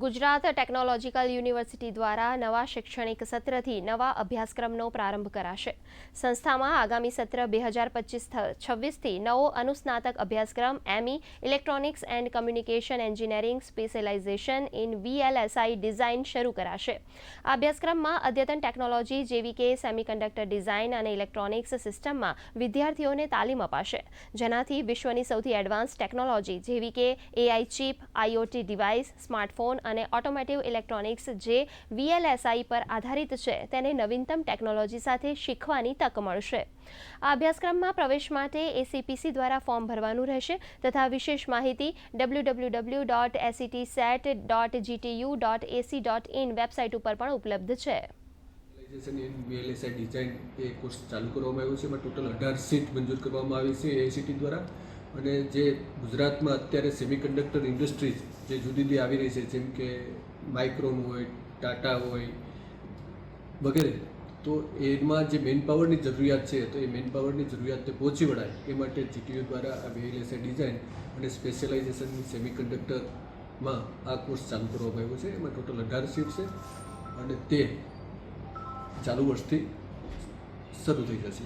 Gujarat technological university દ્વારા નવા શૈક્ષણિક સત્રથી નવા અભ્યાસક્રમનો પ્રારંભ કરાશે. સંસ્થામાં આગામી સત્ર બે હજાર પચીસ છવ્વીસથી નવો અનુસ્નાતક અભ્યાસક્રમ ME electronics and communication engineering specialization in VLSI design શરૂ કરાશે. આ અભ્યાસક્રમમાં અદ્યતન ટેકનોલોજી જેવી કે સેમિકન્ડક્ટર ડિઝાઇન અને ઇલેક્ટ્રોનિક્સ સિસ્ટમમાં વિદ્યાર્થીઓને તાલીમ અપાશે. જેનાથી વિશ્વની સૌથી એડવાન્સ ટેકનોલોજી જેવી કે AI chip IOT device, smartphone અને ઓટોમેટિવ ઇલેક્ટ્રોનિક્સ જે વીએલએસઆઈ પર આધારિત છે, તેને નવીનતમ ટેકનોલોજી સાથે શીખવાની તક મળશે. આ અભ્યાસક્રમમાં પ્રવેશ માટે એસીપીસી દ્વારા ફોર્મ ભરવાનું રહેશે તથા વિશેષ માહિતી W W W dot ACT set dot GTU dot AC dot in website ઉપર પણ ઉપલબ્ધ છે. ડિઝાઇન એ કોર્સ ચાલુ કરવામાં આવ્યો છે. ટોટલ અઢાર સીટ મંજૂર કરવામાં આવી છે એસીટી દ્વારા. અને જે ગુજરાતમાં અત્યારે સેમિકન્ડક્ટર ઇન્ડસ્ટ્રીઝ જે જુદી જુદી આવી રહી છે, જેમ કે માઇક્રોન હોય, ટાટા હોય, વગેરે, તો એમાં જે મેન પાવરની જરૂરિયાત છે, તો એ મેન પાવરની જરૂરિયાતને પહોંચી વળાય. એ માટે જીટીયુ દ્વારા આ વીએલએસઆઈ ડિઝાઇન અને સ્પેશિયલાઇઝેશન સેમિકન્ડક્ટરમાં આ કોર્સ ચાલુ કરવામાં આવ્યો છે. એમાં ટોટલ અઢાર સીટ છે અને તે ચાલુ વર્ષથી શરૂ થઈ જશે.